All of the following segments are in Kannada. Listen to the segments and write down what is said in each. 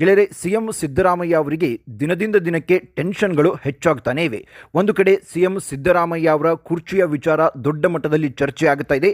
ಗೆಳೆಯರೆ, ಸಿಎಂ ಸಿದ್ದರಾಮಯ್ಯ ಅವರಿಗೆ ದಿನದಿಂದ ದಿನಕ್ಕೆ ಟೆನ್ಷನ್ಗಳು ಹೆಚ್ಚಾಗ್ತಾನೆ ಇವೆ. ಒಂದು ಕಡೆ ಸಿಎಂ ಸಿದ್ದರಾಮಯ್ಯ ಅವರ ಕುರ್ಚಿಯ ವಿಚಾರ ದೊಡ್ಡ ಮಟ್ಟದಲ್ಲಿ ಚರ್ಚೆ ಆಗ್ತಾ ಇದೆ.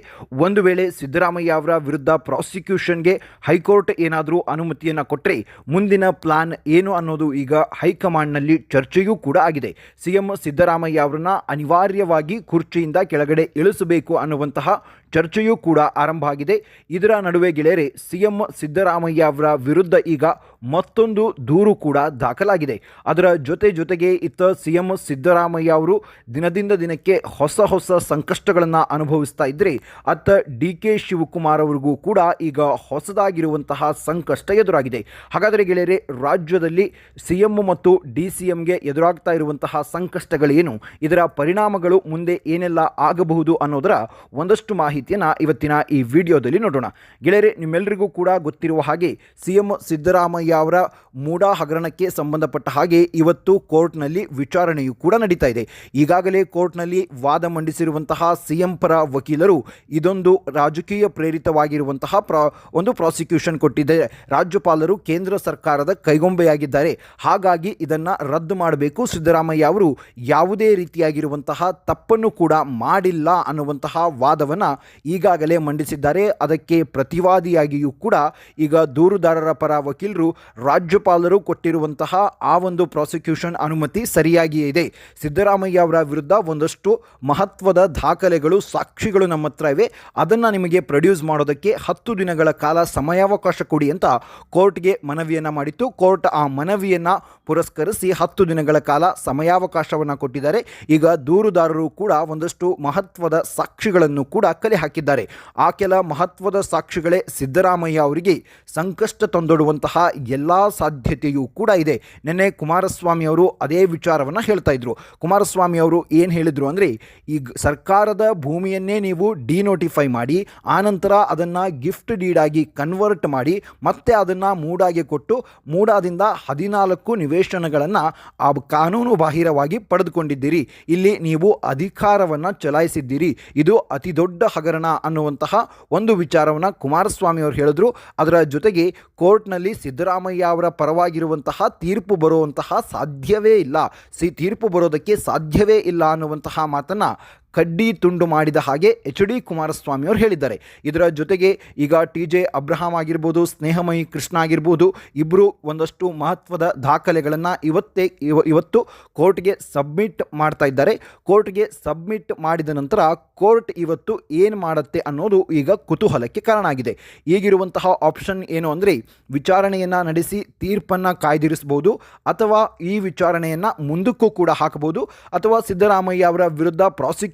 ಒಂದು ವೇಳೆ ಸಿದ್ದರಾಮಯ್ಯ ಅವರ ವಿರುದ್ಧ ಪ್ರಾಸಿಕ್ಯೂಷನ್ಗೆ ಹೈಕೋರ್ಟ್ ಏನಾದರೂ ಅನುಮತಿಯನ್ನು ಕೊಟ್ಟರೆ ಮುಂದಿನ ಪ್ಲಾನ್ ಏನು ಅನ್ನೋದು ಈಗ ಹೈಕಮಾಂಡ್ನಲ್ಲಿ ಚರ್ಚೆಯೂ ಕೂಡ ಆಗಿದೆ. ಸಿಎಂ ಸಿದ್ದರಾಮಯ್ಯ ಅವರನ್ನ ಅನಿವಾರ್ಯವಾಗಿ ಕುರ್ಚಿಯಿಂದ ಕೆಳಗಡೆ ಇಳಿಸಬೇಕು ಅನ್ನುವಂತಹ ಚರ್ಚೆಯೂ ಕೂಡ ಆರಂಭ ಆಗಿದೆ. ಇದರ ನಡುವೆ ಗೆಳೆಯರೆ, ಸಿಎಂ ಸಿದ್ದರಾಮಯ್ಯ ಅವರ ವಿರುದ್ಧ ಈಗ ಮತ್ತೊಂದು ದೂರು ಕೂಡ ದಾಖಲಾಗಿದೆ. ಅದರ ಜೊತೆ ಜೊತೆಗೆ ಇತ್ತ ಸಿ ಎಂ ಸಿದ್ದರಾಮಯ್ಯ ಅವರು ದಿನದಿಂದ ದಿನಕ್ಕೆ ಹೊಸ ಹೊಸ ಸಂಕಷ್ಟಗಳನ್ನು ಅನುಭವಿಸ್ತಾ ಇದ್ದರೆ ಅತ್ತ ಡಿ ಕೆ ಶಿವಕುಮಾರ್ ಅವರಿಗೂ ಕೂಡ ಈಗ ಹೊಸದಾಗಿರುವಂತಹ ಸಂಕಷ್ಟ ಎದುರಾಗಿದೆ. ಹಾಗಾದರೆ ಗೆಳೆಯರೆ, ರಾಜ್ಯದಲ್ಲಿ ಸಿ ಎಂ ಮತ್ತು ಡಿ ಸಿ ಎಂಗೆ ಎದುರಾಗ್ತಾ ಇರುವಂತಹ ಸಂಕಷ್ಟಗಳೇನು? ಇದರ ಪರಿಣಾಮಗಳು ಮುಂದೆ ಏನೆಲ್ಲ ಆಗಬಹುದು ಅನ್ನೋದರ ಒಂದಷ್ಟು ಮಾಹಿತಿಯನ್ನು ಇವತ್ತಿನ ಈ ವಿಡಿಯೋದಲ್ಲಿ ನೋಡೋಣ. ಗೆಳೆಯರೆ ನಿಮ್ಮೆಲ್ಲರಿಗೂ ಕೂಡ ಗೊತ್ತಿರುವ ಹಾಗೆ ಸಿ ಎಂ ಸಿದ್ದರಾಮಯ್ಯ ಅವರ ಮೂಡಾ ಹಗರಣಕ್ಕೆ ಸಂಬಂಧಪಟ್ಟ ಹಾಗೆ ಇವತ್ತು ಕೋರ್ಟ್ನಲ್ಲಿ ವಿಚಾರಣೆಯೂ ಕೂಡ ನಡೀತಾ ಇದೆ. ಈಗಾಗಲೇ ಕೋರ್ಟ್ನಲ್ಲಿ ವಾದ ಮಂಡಿಸಿರುವಂತಹ ಸಿಎಂ ಪರ ವಕೀಲರು ಇದೊಂದು ರಾಜಕೀಯ ಪ್ರೇರಿತವಾಗಿರುವಂತಹ ಪ್ರಾ, ಒಂದು ಪ್ರಾಸಿಕ್ಯೂಷನ್ ಕೊಟ್ಟಿದೆ. ರಾಜ್ಯಪಾಲರು ಕೇಂದ್ರ ಸರ್ಕಾರದ ಕೈಗೊಂಬೆಯಾಗಿದ್ದಾರೆ. ಹಾಗಾಗಿ ಇದನ್ನು ರದ್ದು ಮಾಡಬೇಕು. ಸಿದ್ದರಾಮಯ್ಯ ಅವರು ಯಾವುದೇ ರೀತಿಯಾಗಿರುವಂತಹ ತಪ್ಪನ್ನು ಕೂಡ ಮಾಡಿಲ್ಲ ಅನ್ನುವಂತಹ ವಾದವನ್ನು ಈಗಾಗಲೇ ಮಂಡಿಸಿದ್ದಾರೆ. ಅದಕ್ಕೆ ಪ್ರತಿವಾದಿಯಾಗಿಯೂ ಕೂಡ ಈಗ ದೂರುದಾರರ ಪರ ವಕೀಲರು ರಾಜ್ಯಪಾಲರು ಕೊಟ್ಟಿರುವಂತಹ ಆ ಒಂದು ಪ್ರಾಸಿಕ್ಯೂಷನ್ ಅನುಮತಿ ಸರಿಯಾಗಿಯೇ ಇದೆ. ಸಿದ್ದರಾಮಯ್ಯ ಅವರ ವಿರುದ್ಧ ಒಂದಷ್ಟು ಮಹತ್ವದ ದಾಖಲೆಗಳು, ಸಾಕ್ಷಿಗಳು ನಮ್ಮ ಹತ್ರ ಇವೆ. ಅದನ್ನು ನಿಮಗೆ ಪ್ರೊಡ್ಯೂಸ್ ಮಾಡೋದಕ್ಕೆ ಹತ್ತು ದಿನಗಳ ಕಾಲ ಸಮಯಾವಕಾಶ ಕೊಡಿ ಅಂತ ಕೋರ್ಟ್ಗೆ ಮನವಿಯನ್ನು ಮಾಡಿತ್ತು. ಕೋರ್ಟ್ ಆ ಮನವಿಯನ್ನು ಪುರಸ್ಕರಿಸಿ ಹತ್ತು ದಿನಗಳ ಕಾಲ ಸಮಯಾವಕಾಶವನ್ನು ಕೊಟ್ಟಿದ್ದಾರೆ. ಈಗ ದೂರುದಾರರು ಕೂಡ ಒಂದಷ್ಟು ಮಹತ್ವದ ಸಾಕ್ಷಿಗಳನ್ನು ಕೂಡ ಕಲೆ ಹಾಕಿದ್ದಾರೆ. ಆ ಕೆಲ ಮಹತ್ವದ ಸಾಕ್ಷಿಗಳೇ ಸಿದ್ದರಾಮಯ್ಯ ಅವರಿಗೆ ಸಂಕಷ್ಟ ತಂದೊಡುವಂತಹ ಎಲ್ಲ ಸಾಧ್ಯತೆಯೂ ಕೂಡ ಇದೆ. ನಿನ್ನೆ ಕುಮಾರಸ್ವಾಮಿ ಅವರು ಅದೇ ವಿಚಾರವನ್ನು ಹೇಳ್ತಾ ಇದ್ರು. ಕುಮಾರಸ್ವಾಮಿ ಅವರು ಏನು ಹೇಳಿದರು ಅಂದರೆ, ಈ ಸರ್ಕಾರದ ಭೂಮಿಯನ್ನೇ ನೀವು ಡಿನೋಟಿಫೈ ಮಾಡಿ, ಆನಂತರ ಅದನ್ನು ಗಿಫ್ಟ್ ಡೀಡಾಗಿ ಕನ್ವರ್ಟ್ ಮಾಡಿ, ಮತ್ತೆ ಅದನ್ನು ಮೂಡಾಗೆ ಕೊಟ್ಟು, ಮೂಡಾದಿಂದ ಹದಿನಾಲ್ಕು ನಿವೇಶನಗಳನ್ನು ಆ ಕಾನೂನು ಬಾಹಿರವಾಗಿ ಪಡೆದುಕೊಂಡಿದ್ದೀರಿ. ಇಲ್ಲಿ ನೀವು ಅಧಿಕಾರವನ್ನು ಚಲಾಯಿಸಿದ್ದೀರಿ. ಇದು ಅತಿ ದೊಡ್ಡ ಹಗರಣ ಅನ್ನುವಂತಹ ಒಂದು ವಿಚಾರವನ್ನು ಕುಮಾರಸ್ವಾಮಿ ಅವರು ಹೇಳಿದ್ರು. ಅದರ ಜೊತೆಗೆ ಕೋರ್ಟ್ನಲ್ಲಿ ಸಿದ್ದರಾಮಯ್ಯ ಅವರ ಪರವಾಗಿರುವಂತಹ ತೀರ್ಪು ಬರುವಂತಹ ಸಾಧ್ಯವೇ ಇಲ್ಲ. ಸಿ ತೀರ್ಪು ಬರೋದಕ್ಕೆ ಸಾಧ್ಯವೇ ಇಲ್ಲ ಅನ್ನುವಂತಹ ಮಾತನ್ನು ಕಡ್ಡಿ ತುಂಡು ಮಾಡಿದ ಹಾಗೆ ಎಚ್ ಡಿ ಕುಮಾರಸ್ವಾಮಿ ಅವರು ಹೇಳಿದ್ದಾರೆ. ಇದರ ಜೊತೆಗೆ ಈಗ ಟಿ ಜೆ ಅಬ್ರಹಾಂ ಆಗಿರ್ಬೋದು, ಸ್ನೇಹಮಯಿ ಕೃಷ್ಣ ಆಗಿರ್ಬೋದು ಇಬ್ಬರು ಒಂದಷ್ಟು ಮಹತ್ವದ ದಾಖಲೆಗಳನ್ನು ಇವತ್ತೇ ಇವ, ಇವತ್ತು ಕೋರ್ಟ್ಗೆ ಸಬ್ಮಿಟ್ ಮಾಡ್ತಾ ಇದ್ದಾರೆ. ಕೋರ್ಟ್ಗೆ ಸಬ್ಮಿಟ್ ಮಾಡಿದ ನಂತರ ಕೋರ್ಟ್ ಇವತ್ತು ಏನು ಮಾಡುತ್ತೆ ಅನ್ನೋದು ಈಗ ಕುತೂಹಲಕ್ಕೆ ಕಾರಣ ಆಗಿದೆ. ಈಗಿರುವಂತಹ ಆಪ್ಷನ್ ಏನು ಅಂದರೆ, ವಿಚಾರಣೆಯನ್ನು ನಡೆಸಿ ತೀರ್ಪನ್ನು ಕಾಯ್ದಿರಿಸ್ಬೋದು, ಅಥವಾ ಈ ವಿಚಾರಣೆಯನ್ನು ಮುಂದಕ್ಕೂ ಕೂಡ ಹಾಕಬಹುದು ಅಥವಾ ಸಿದ್ದರಾಮಯ್ಯ ಅವರ ವಿರುದ್ಧ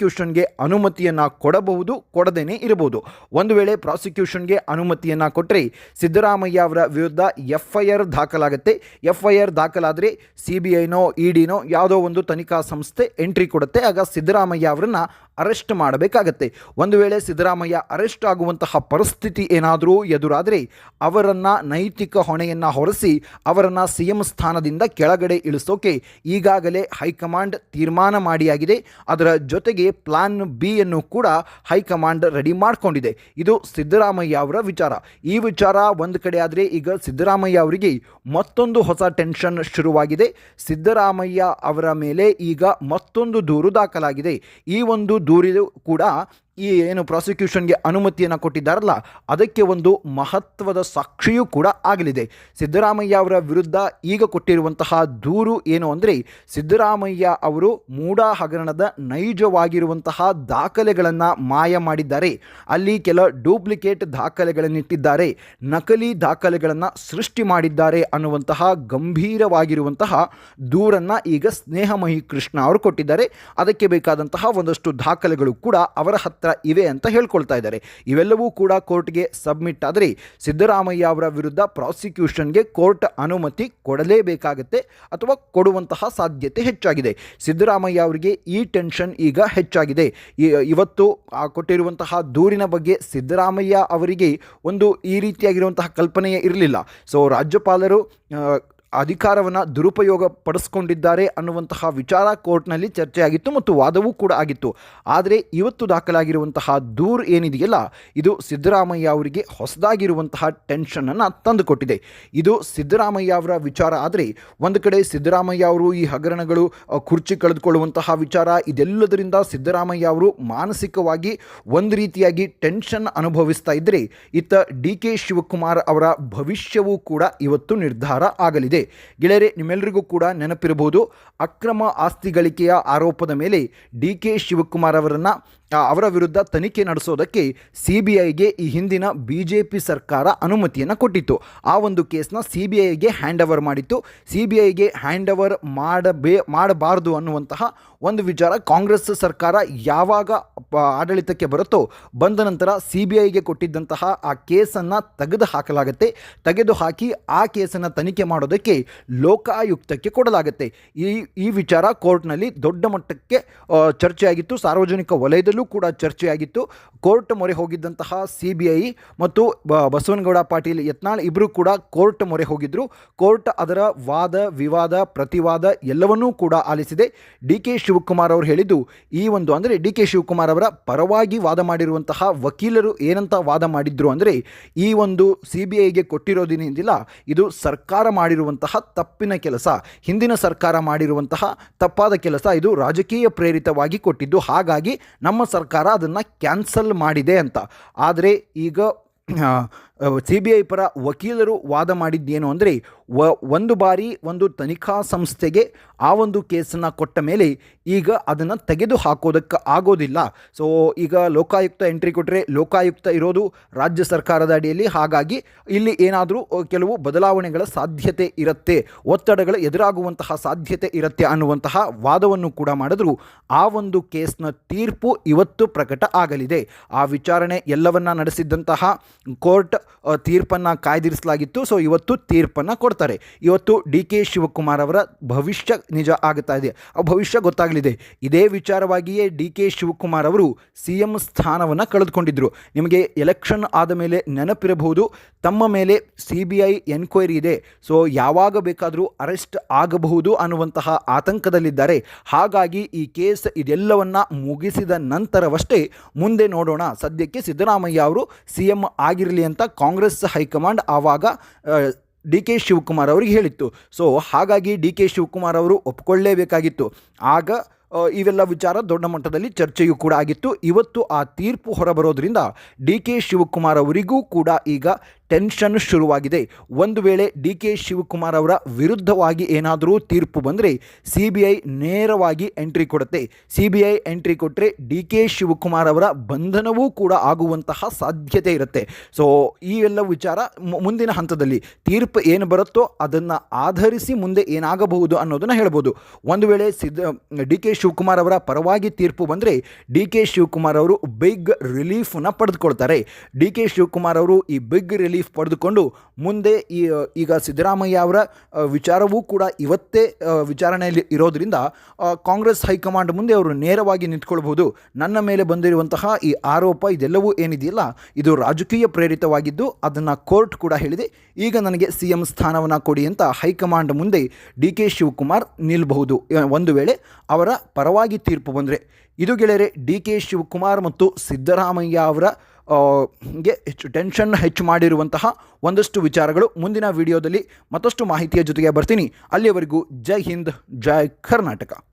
ಪ್ರಾಸಿಕ್ಯೂಷನ್ಗೆ ಅನುಮತಿಯನ್ನು ಕೊಡಬಹುದು, ಕೊಡದೇನೆ ಇರಬಹುದು. ಒಂದು ವೇಳೆ ಪ್ರಾಸಿಕ್ಯೂಷನ್ಗೆ ಅನುಮತಿಯನ್ನು ಕೊಟ್ಟರೆ ಸಿದ್ದರಾಮಯ್ಯ ಅವರ ವಿರುದ್ಧ ಎಫ್ ಐ ಆರ್ ದಾಖಲಾಗುತ್ತೆ. ಎಫ್ ಐ ಆರ್ ದಾಖಲಾದರೆ ಸಿ ಬಿ ಐನೋ ಇ ಡಿನೋ ಯಾವುದೋ ಒಂದು ತನಿಖಾ ಸಂಸ್ಥೆ ಎಂಟ್ರಿ ಕೊಡುತ್ತೆ. ಆಗ ಸಿದ್ದರಾಮಯ್ಯ ಅವರನ್ನು ಅರೆಸ್ಟ್ ಮಾಡಬೇಕಾಗತ್ತೆ. ಒಂದು ವೇಳೆ ಸಿದ್ದರಾಮಯ್ಯ ಅರೆಸ್ಟ್ ಆಗುವಂತಹ ಪರಿಸ್ಥಿತಿ ಏನಾದರೂ ಎದುರಾದರೆ ಅವರನ್ನು ನೈತಿಕ ಹೊಣೆಯನ್ನು ಹೊರಸಿ ಅವರನ್ನು ಸಿ ಎಂ ಸ್ಥಾನದಿಂದ ಕೆಳಗಡೆ ಇಳಿಸೋಕೆ ಈಗಾಗಲೇ ಹೈಕಮಾಂಡ್ ತೀರ್ಮಾನ ಮಾಡಿಯಾಗಿದೆ. ಅದರ ಜೊತೆಗೆ ಪ್ಲಾನ್ ಬಿಯನ್ನು ಕೂಡ ಹೈಕಮಾಂಡ್ ರೆಡಿ ಮಾಡಿಕೊಂಡಿದೆ. ಇದು ಸಿದ್ದರಾಮಯ್ಯ ಅವರ ವಿಚಾರ. ಈ ವಿಚಾರ ಒಂದು ಕಡೆ ಆದರೆ ಈಗ ಸಿದ್ದರಾಮಯ್ಯ ಅವರಿಗೆ ಮತ್ತೊಂದು ಹೊಸ ಟೆನ್ಷನ್ ಶುರುವಾಗಿದೆ. ಸಿದ್ದರಾಮಯ್ಯ ಅವರ ಮೇಲೆ ಈಗ ಮತ್ತೊಂದು ದೂರು ದಾಖಲಾಗಿದೆ. ಈ ಒಂದು ದೂರಿದು ಕೂಡ ಈ ಏನು ಪ್ರಾಸಿಕ್ಯೂಷನ್ಗೆ ಅನುಮತಿಯನ್ನು ಕೊಟ್ಟಿದ್ದಾರಲ್ಲ, ಅದಕ್ಕೆ ಒಂದು ಮಹತ್ವದ ಸಾಕ್ಷಿಯೂ ಕೂಡ ಆಗಲಿದೆ. ಸಿದ್ದರಾಮಯ್ಯ ಅವರ ವಿರುದ್ಧ ಈಗ ಕೊಟ್ಟಿರುವಂತಹ ದೂರು ಏನು ಅಂದರೆ, ಸಿದ್ದರಾಮಯ್ಯ ಅವರು ಮೂಡಾ ಹಗರಣದ ನೈಜವಾಗಿರುವಂತಹ ದಾಖಲೆಗಳನ್ನು ಮಾಯ ಮಾಡಿದ್ದಾರೆ. ಅಲ್ಲಿ ಕೆಲ ಡೂಪ್ಲಿಕೇಟ್ ದಾಖಲೆಗಳನ್ನಿಟ್ಟಿದ್ದಾರೆ. ನಕಲಿ ದಾಖಲೆಗಳನ್ನು ಸೃಷ್ಟಿ ಮಾಡಿದ್ದಾರೆ ಅನ್ನುವಂತಹ ಗಂಭೀರವಾಗಿರುವಂತಹ ದೂರನ್ನು ಈಗ ಸ್ನೇಹಮಯಿ ಕೃಷ್ಣ ಅವರು ಕೊಟ್ಟಿದ್ದಾರೆ. ಅದಕ್ಕೆ ಬೇಕಾದಂತಹ ಒಂದಷ್ಟು ದಾಖಲೆಗಳು ಕೂಡ ಅವರ ಇವೆ ಅಂತ ಹೇಳ್ಕೊಳ್ತಾ ಇದ್ದಾರೆ. ಇವೆಲ್ಲವೂ ಕೂಡ ಕೋರ್ಟ್ಗೆ ಸಬ್ಮಿಟ್ ಆದರೆ ಸಿದ್ದರಾಮಯ್ಯ ಅವರ ವಿರುದ್ಧ ಪ್ರಾಸಿಕ್ಯೂಷನ್ಗೆ ಕೋರ್ಟ್ ಅನುಮತಿ ಕೊಡಲೇಬೇಕಾಗತ್ತೆ ಅಥವಾ ಕೊಡುವಂತಹ ಸಾಧ್ಯತೆ ಹೆಚ್ಚಾಗಿದೆ. ಸಿದ್ದರಾಮಯ್ಯ ಅವರಿಗೆ ಈ ಟೆನ್ಷನ್ ಈಗ ಹೆಚ್ಚಾಗಿದೆ. ಇವತ್ತು ಕೊಟ್ಟಿರುವಂತಹ ದೂರಿನ ಬಗ್ಗೆ ಸಿದ್ದರಾಮಯ್ಯ ಅವರಿಗೆ ಒಂದು ಈ ರೀತಿಯಾಗಿರುವಂತಹ ಕಲ್ಪನೆಯೇ ಇರಲಿಲ್ಲ. ಸೊ ರಾಜ್ಯಪಾಲರು ಅಧಿಕಾರವನ್ನು ದುರುಪಯೋಗ ಪಡಿಸ್ಕೊಂಡಿದ್ದಾರೆ ಅನ್ನುವಂತಹ ವಿಚಾರ ಕೋರ್ಟ್ನಲ್ಲಿ ಚರ್ಚೆಯಾಗಿತ್ತು ಮತ್ತು ವಾದವೂ ಕೂಡ ಆಗಿತ್ತು. ಆದರೆ ಇವತ್ತು ದಾಖಲಾಗಿರುವಂತಹ ದೂರು ಏನಿದೆಯಲ್ಲ, ಇದು ಸಿದ್ದರಾಮಯ್ಯ ಅವರಿಗೆ ಹೊಸದಾಗಿರುವಂತಹ ಟೆನ್ಷನನ್ನು ತಂದುಕೊಟ್ಟಿದೆ. ಇದು ಸಿದ್ದರಾಮಯ್ಯ ಅವರ ವಿಚಾರ ಆದರೆ ಒಂದು ಕಡೆ ಸಿದ್ದರಾಮಯ್ಯ ಅವರು ಈ ಹಗರಣಗಳು ಕುರ್ಚಿ ಕಳೆದುಕೊಳ್ಳುವಂತಹ ವಿಚಾರ, ಇದೆಲ್ಲದರಿಂದ ಸಿದ್ದರಾಮಯ್ಯ ಅವರು ಮಾನಸಿಕವಾಗಿ ಒಂದು ರೀತಿಯಾಗಿ ಟೆನ್ಷನ್ ಅನುಭವಿಸ್ತಾ ಇದ್ದರೆ ಇತ್ತ ಡಿ ಕೆ ಶಿವಕುಮಾರ್ ಅವರ ಭವಿಷ್ಯವೂ ಕೂಡ ಇವತ್ತು ನಿರ್ಧಾರ ಆಗಲಿದೆ. ಗೆಳೆಯರೆ ನಿಮ್ಮೆಲ್ಲರಿಗೂ ಕೂಡ ನೆನಪಿರಬಹುದು ಅಕ್ರಮ ಆಸ್ತಿ ಗಳಿಕೆಯ ಆರೋಪದ ಮೇಲೆ ಡಿ ಕೆ ಶಿವಕುಮಾರ್ ಅವರನ್ನು ಅವರ ವಿರುದ್ಧ ತನಿಖೆ ನಡೆಸೋದಕ್ಕೆ ಸಿ ಬಿ ಐಗೆ ಈ ಹಿಂದಿನ ಬಿ ಜೆ ಪಿ ಸರ್ಕಾರ ಅನುಮತಿಯನ್ನು ಕೊಟ್ಟಿತ್ತು. ಆ ಒಂದು ಕೇಸ್ನ ಸಿ ಬಿ ಐಗೆ ಹ್ಯಾಂಡ್ ಓವರ್ ಮಾಡಿತ್ತು. ಸಿ ಬಿ ಐಗೆ ಹ್ಯಾಂಡ್ ಓವರ್ ಮಾಡಬೇ, ಮಾಡಬಾರದು ಅನ್ನುವಂತಹ ಒಂದು ವಿಚಾರ ಕಾಂಗ್ರೆಸ್ ಸರ್ಕಾರ ಯಾವಾಗ ಆಡಳಿತಕ್ಕೆ ಬರುತ್ತೋ ಬಂದ ನಂತರ ಸಿ ಬಿ ಐಗೆ ಕೊಟ್ಟಿದ್ದಂತಹ ಆ ಕೇಸನ್ನು ತೆಗೆದು ಹಾಕಲಾಗುತ್ತೆ ತೆಗೆದು ಹಾಕಿ ಆ ಕೇಸನ್ನು ತನಿಖೆ ಮಾಡೋದಕ್ಕೆ ಲೋಕಾಯುಕ್ತಕ್ಕೆ ಕೊಡಲಾಗುತ್ತೆ. ಈ ಈ ವಿಚಾರ ಕೋರ್ಟ್ನಲ್ಲಿ ದೊಡ್ಡ ಮಟ್ಟಕ್ಕೆ ಚರ್ಚೆಯಾಗಿತ್ತು. ಸಾರ್ವಜನಿಕ ವಲಯದಲ್ಲೂ ಕೂಡ ಚರ್ಚೆಯಾಗಿತ್ತು. ಕೋರ್ಟ್ ಮೊರೆ ಹೋಗಿದ್ದಂತಹ ಸಿ ಬಿ ಐ ಮತ್ತು ಬಸವನಗೌಡ ಪಾಟೀಲ್ ಯತ್ನಾಳ್ ಇಬ್ಬರು ಕೂಡ ಕೋರ್ಟ್ ಮೊರೆ ಹೋಗಿದ್ದರು ಕೋರ್ಟ್ ಅದರ ವಾದ, ವಿವಾದ, ಪ್ರತಿವಾದ ಎಲ್ಲವನ್ನೂ ಕೂಡ ಆಲಿಸಿದೆ. ಡಿ ಕೆ ಶಿವಕುಮಾರ್ ಅವರು ಹೇಳಿದ್ದು ಈ ಒಂದು ಅಂದರೆ ಡಿ ಕೆ ಶಿವಕುಮಾರ್ ಅವರ ಪರವಾಗಿ ವಾದ ಮಾಡಿರುವಂತಹ ವಕೀಲರು ಏನಂತ ವಾದ ಮಾಡಿದ್ರು ಅಂದರೆ ಈ ಒಂದು ಸಿ ಬಿ ಐಗೆ ಕೊಟ್ಟಿರೋದಿನಿಂದಿಲ್ಲ, ಇದು ಸರ್ಕಾರ ಮಾಡಿರುವಂತಹ ತಪ್ಪಿನ ಕೆಲಸ, ಹಿಂದಿನ ಸರ್ಕಾರ ಮಾಡಿರುವಂತಹ ತಪ್ಪಾದ ಕೆಲಸ, ಇದು ರಾಜಕೀಯ ಪ್ರೇರಿತವಾಗಿ ಕೊಟ್ಟಿದ್ದು. ಹಾಗಾಗಿ ನಮ್ಮ ಸರ್ಕಾರ ಅದನ್ನು ಕ್ಯಾನ್ಸಲ್ ಮಾಡಿದೆ ಅಂತ. ಆದರೆ ಈಗ ಸಿ ಬಿ ಐ ಪರ ವಕೀಲರು ವಾದ ಮಾಡಿದ್ದೇನು ಅಂದರೆ, ವ, ಒಂದು ಬಾರಿ ಒಂದು ತನಿಖಾ ಸಂಸ್ಥೆಗೆ ಆ ಒಂದು ಕೇಸನ್ನು ಕೊಟ್ಟ ಮೇಲೆ ಈಗ ಅದನ್ನು ತೆಗೆದು ಹಾಕೋದಕ್ಕೆ ಆಗೋದಿಲ್ಲ. ಸೊ, ಈಗ ಲೋಕಾಯುಕ್ತ ಎಂಟ್ರಿ ಕೊಟ್ಟರೆ ಲೋಕಾಯುಕ್ತ ಇರೋದು ರಾಜ್ಯ ಸರ್ಕಾರದ ಅಡಿಯಲ್ಲಿ. ಹಾಗಾಗಿ ಇಲ್ಲಿ ಏನಾದರೂ ಕೆಲವು ಬದಲಾವಣೆಗಳ ಸಾಧ್ಯತೆ ಇರುತ್ತೆ, ಒತ್ತಡಗಳು ಎದುರಾಗುವಂತಹ ಸಾಧ್ಯತೆ ಇರುತ್ತೆ ಅನ್ನುವಂತಹ ವಾದವನ್ನು ಕೂಡ ಮಾಡಿದ್ರು. ಆ ಒಂದು ಕೇಸ್ನ ತೀರ್ಪು ಇವತ್ತು ಪ್ರಕಟ ಆಗಲಿದೆ. ಆ ವಿಚಾರಣೆ ಎಲ್ಲವನ್ನ ನಡೆಸಿದ್ದಂತಹ ಕೋರ್ಟ್ ತೀರ್ಪನ್ನು ಕಾಯ್ದಿರಿಸಲಾಗಿತ್ತು. ಸೊ ಇವತ್ತು ತೀರ್ಪನ್ನು ಕೊಡ್ತಾರೆ. ಇವತ್ತು ಡಿ ಕೆ ಶಿವಕುಮಾರ್ ಅವರ ಭವಿಷ್ಯ ನಿಜ ಆಗುತ್ತಾ ಇದೆ. ಆ ಭವಿಷ್ಯ ಗೊತ್ತಾಗಲಿದೆ. ಇದೇ ವಿಚಾರವಾಗಿಯೇ ಡಿ ಕೆ ಶಿವಕುಮಾರ್ ಅವರು ಸಿ ಎಂ ಸ್ಥಾನವನ್ನು ಕಳೆದುಕೊಂಡಿದ್ದರು ನಿಮಗೆ ಎಲೆಕ್ಷನ್ ಆದ ಮೇಲೆ ನೆನಪಿರಬಹುದು. ತಮ್ಮ ಮೇಲೆ ಸಿ ಬಿ ಐ ಎನ್ಕ್ವೈರಿ ಇದೆ. ಸೊ ಯಾವಾಗ ಬೇಕಾದರೂ ಅರೆಸ್ಟ್ ಆಗಬಹುದು ಅನ್ನುವಂತಹ ಆತಂಕದಲ್ಲಿದ್ದಾರೆ. ಹಾಗಾಗಿ ಈ ಕೇಸ್ ಇದೆಲ್ಲವನ್ನ ಮುಗಿಸಿದ ನಂತರವಷ್ಟೇ ಮುಂದೆ ನೋಡೋಣ. ಸದ್ಯಕ್ಕೆ ಸಿದ್ದರಾಮಯ್ಯ ಅವರು ಸಿ ಎಂ ಆಗಿರಲಿ ಅಂತ ಕಾಂಗ್ರೆಸ್ ಹೈಕಮಾಂಡ್ ಆವಾಗ ಡಿ ಕೆ ಶಿವಕುಮಾರ್ ಅವರಿಗೆ ಹೇಳಿತ್ತು. ಸೊ ಹಾಗಾಗಿ ಡಿ ಕೆ ಶಿವಕುಮಾರ್ ಅವರು ಒಪ್ಕೊಳ್ಳೇಬೇಕಾಗಿತ್ತು. ಆಗ ಇವೆಲ್ಲ ವಿಚಾರ ದೊಡ್ಡ ಮಟ್ಟದಲ್ಲಿ ಚರ್ಚೆಯೂ ಕೂಡ ಆಗಿತ್ತು. ಇವತ್ತು ಆ ತೀರ್ಪು ಹೊರಬರೋದ್ರಿಂದ ಡಿ ಕೆ ಶಿವಕುಮಾರ್ ಅವರಿಗೂ ಕೂಡ ಈಗ ಟೆನ್ಷನ್ ಶುರುವಾಗಿದೆ. ಒಂದು ವೇಳೆ ಡಿ ಕೆ ಶಿವಕುಮಾರ್ ಅವರ ವಿರುದ್ಧವಾಗಿ ಏನಾದರೂ ತೀರ್ಪು ಬಂದರೆ ಸಿ ನೇರವಾಗಿ ಎಂಟ್ರಿ ಕೊಡುತ್ತೆ. ಸಿ ಬಿ ಐ ಎಂಟ್ರಿ ಕೊಟ್ಟರೆ ಡಿ ಕೆ ಶಿವಕುಮಾರ್ ಅವರ ಬಂಧನವೂ ಕೂಡ ಆಗುವಂತಹ ಸಾಧ್ಯತೆ ಇರುತ್ತೆ. ಸೊ ಈ ಎಲ್ಲ ವಿಚಾರ ಮುಂದಿನ ಹಂತದಲ್ಲಿ ತೀರ್ಪು ಏನು ಬರುತ್ತೋ ಅದನ್ನು ಆಧರಿಸಿ ಮುಂದೆ ಏನಾಗಬಹುದು ಅನ್ನೋದನ್ನು ಹೇಳ್ಬೋದು. ಒಂದು ವೇಳೆ ಸಿದ್ಧ, ಡಿ ಕೆ ಶಿವಕುಮಾರ್ ಅವರ ಪರವಾಗಿ ತೀರ್ಪು ಬಂದರೆ ಡಿ ಕೆ ಶಿವಕುಮಾರ್ ಅವರು ಬಿಗ್ ರಿಲೀಫನ್ನು ಪಡೆದುಕೊಳ್ತಾರೆ. ಡಿ ಕೆ ಶಿವಕುಮಾರ್ ಅವರು ಈ ಬಿಗ್ ರಿಲೀಫ್ ಪಡೆದುಕೊಂಡು ಮುಂದೆ ಈ ಈಗ ಸಿದ್ದರಾಮಯ್ಯ ಅವರ ವಿಚಾರವೂ ಕೂಡ ಇವತ್ತೇ ವಿಚಾರಣೆಯಲ್ಲಿ ಇರೋದರಿಂದ ಕಾಂಗ್ರೆಸ್ ಹೈಕಮಾಂಡ್ ಮುಂದೆ ಅವರು ನೇರವಾಗಿ ನಿಂತ್ಕೊಳ್ಬಹುದು. ನನ್ನ ಮೇಲೆ ಬಂದಿರುವಂತಹ ಈ ಆರೋಪ ಇದೆಲ್ಲವೂ ಏನಿದೆಯಲ್ಲ, ಇದು ರಾಜಕೀಯ ಪ್ರೇರಿತವಾಗಿದ್ದು ಅದನ್ನು ಕೋರ್ಟ್ ಕೂಡ ಹೇಳಿದೆ. ಈಗ ನನಗೆ ಸಿ ಎಂ ಸ್ಥಾನವನ್ನು ಕೊಡಿ ಅಂತ ಹೈಕಮಾಂಡ್ ಮುಂದೆ ಡಿ ಕೆ ಶಿವಕುಮಾರ್ ನಿಲ್ಲಬಹುದು ಒಂದು ವೇಳೆ ಅವರ ಪರವಾಗಿ ತೀರ್ಪು ಬಂದರೆ. ಇದು ಗೆಳೆಯರೆ ಡಿ ಕೆ ಶಿವಕುಮಾರ್ ಮತ್ತು ಸಿದ್ದರಾಮಯ್ಯ ಅವರ ಗೆ ಹೆಚ್ಚು ಟೆನ್ಷನ್ ಹೆಚ್ಚು ಮಾಡಿರುವಂತಹ ಒಂದಷ್ಟು ವಿಚಾರಗಳು ಮುಂದಿನ ವಿಡಿಯೋದಲ್ಲಿ ಮತ್ತಷ್ಟು ಮಾಹಿತಿಯ ಜೊತೆಗೆ ಬರ್ತೀನಿ. ಅಲ್ಲಿಯವರೆಗೂ ಜೈ ಹಿಂದ್, ಜೈ ಕರ್ನಾಟಕ.